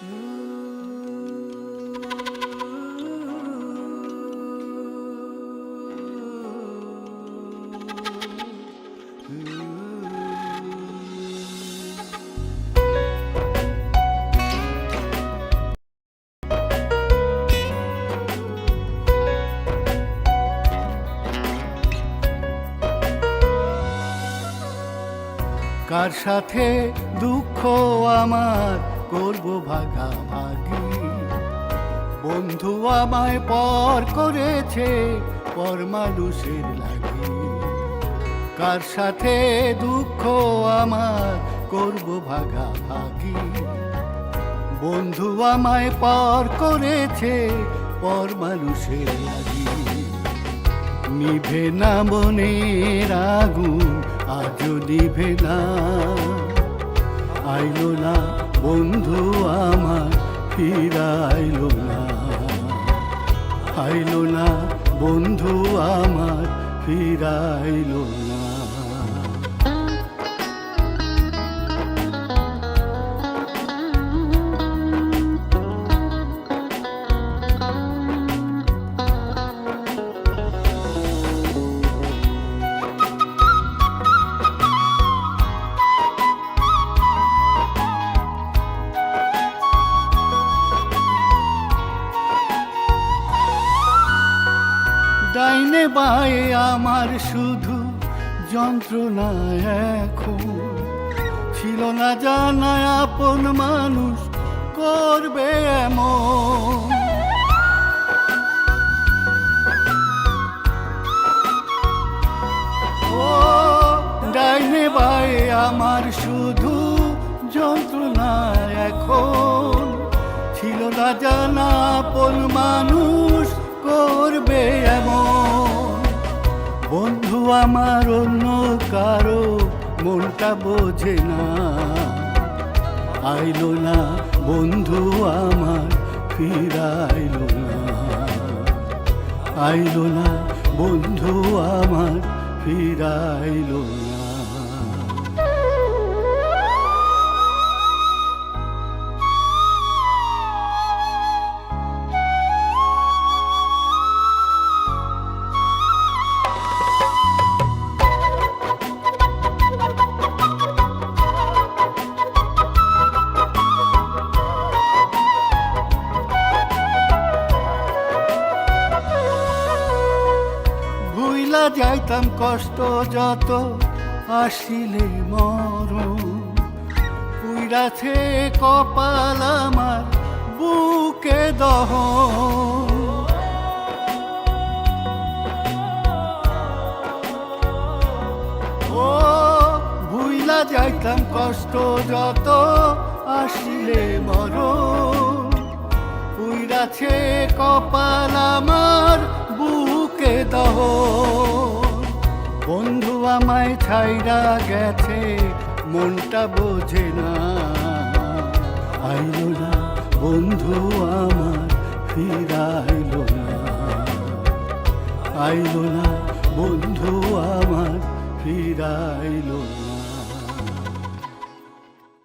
কার সাথে দুঃখ আমার? করব ভাগাভাগি বন্ধু আমায় পর করেছে পর মানুষের লাগি। কার সাথে দুঃখ আমার করব ভাগাভাগি বন্ধু আমায় পর করেছে পর মানুষের লাগি। নিভে না মনের আগুন, আজও নিভে না আইলো না বন্ধু আমার ফিরাইলো না। আইলো না বন্ধু আমার ফিরাইলো না। ডাইনে বায়ে আমার শুধু যন্ত্রণা এখন। ছিল না জানা আপন মানুষ করবে এমন। ডাইনে বায়ে আমার শুধু যন্ত্রণা এখন। ছিল না জানা আপন মানুষ করবে এমন। আমার অন্য কারও মনটা বোঝে না। আইলো না, বন্ধু আমার, ফিরাইলো না। আইলো না, বন্ধু আমার, ফিরাইলো না। ভুইলা যাইতাম, কষ্ট যত আসিলে মরণ। পুইরাছে কপাল আমার, বুকে দহ ও, ভুইলা যাইতাম, কষ্ট যত আসিলে মরণ। উইরাছে কপাল আমার বুকে দহ বন্ধু আমায় ছাইরা গেছে, মনটা বোঝে না। আইলো না, বন্ধু আমার ফিরাইল না। আইলো না, বন্ধু আমার ফিরাইলো না।